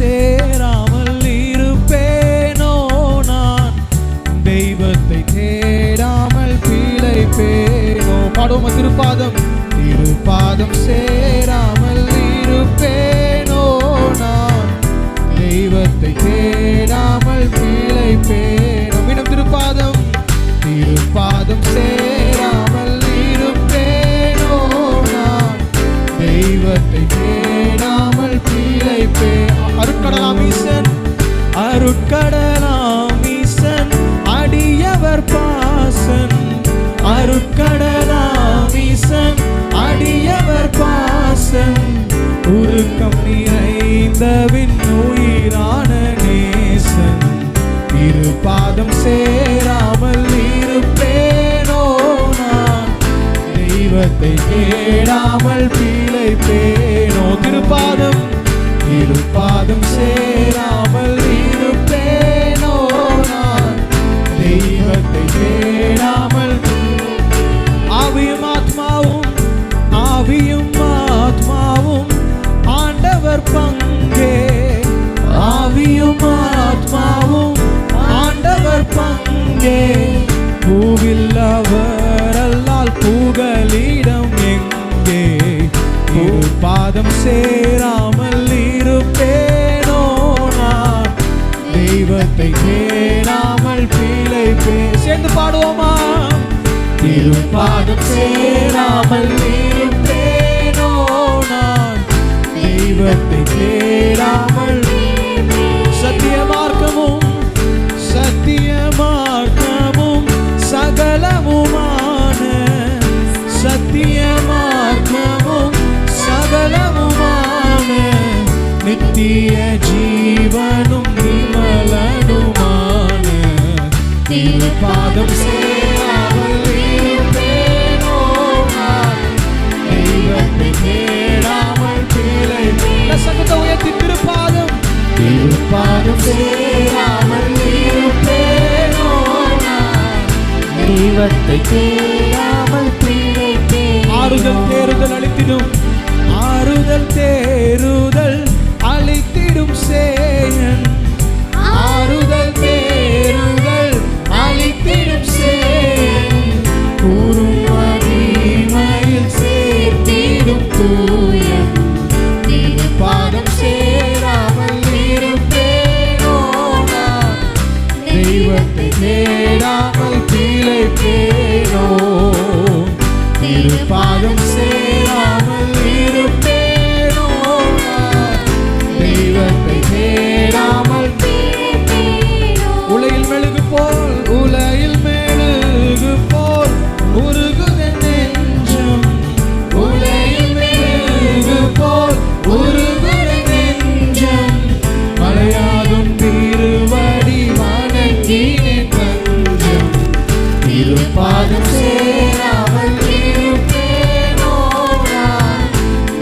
சேராமல் இருப்பேனோ நான்? தெய்வத்தை தேடாமல் பிழைப்பேனோ? பாடுவோம் திருப்பாதம். திருப்பாதம் சே அருட்கடலாம் ஈசன் அடியவர் பாசன். அருட்கடலாம் ஈசன் அடியவர் பாசன். பாதம் சேராமல் இருப்பேனோ நான்? தெய்வத்தை தேடாமல் பிழைப்பே சேர்ந்து பாடுவோமா? திரு பாதம் சேராமல் இருப்பேனோ நான்? தெய்வத்தை தே நித்திய ஜீவனும் விமலனுமான திருப்பாதம் சேராமல் சங்கத்தை உயர்த்தி திருப்பாதம். திருப்பாதம் சேராமல் தெய்வத்தை தேர்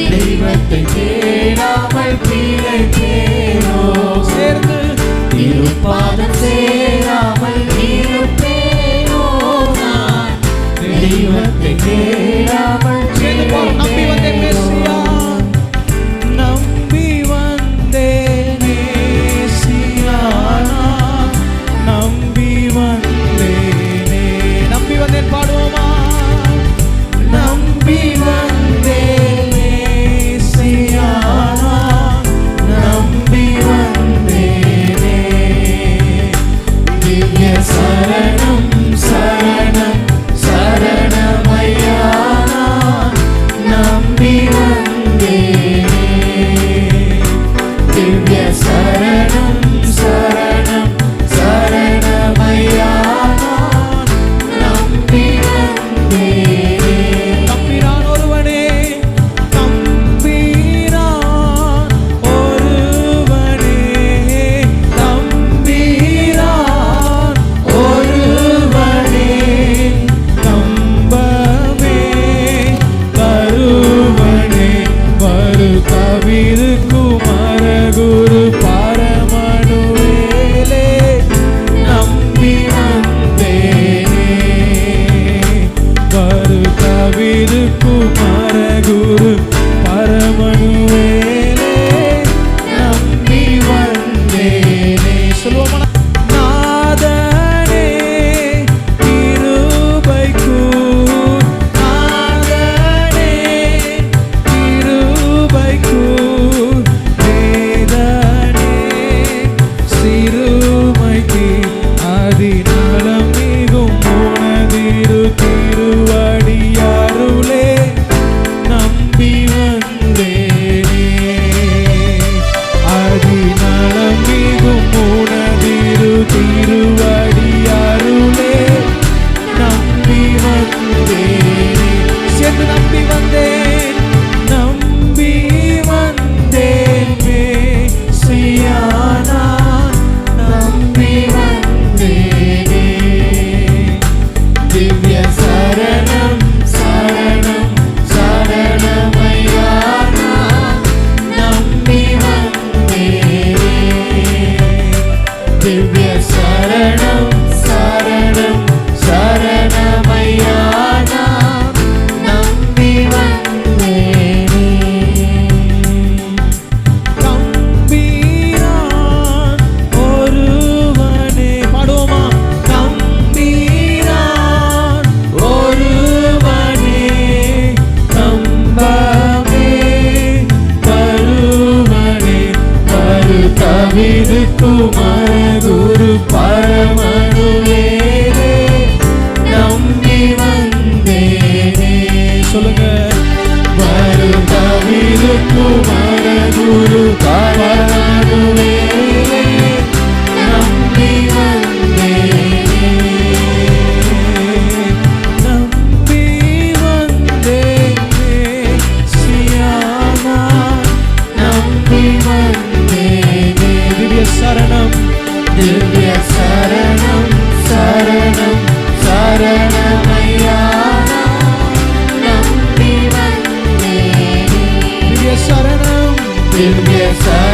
தெய்வத்தை தேடாமல் பிழை தேரோ சேர்ந்து திருப்பாதம் சேராமல் இருப்பேனோ தெய்வத்தை தேட தாவிது குமருரு பரமனுவேரே நம்பி வந்தேனே. சொல்லுங்க. வரு தாவிது குமரகுரு பரமனுவேரே நம்பி வந்தேனே. நம்பி சரணம். திவ்ய சரணம் சரணம் சரணமையா நம்பி வந்தே திவ்ய சரணம் திவ்ய சரணம்.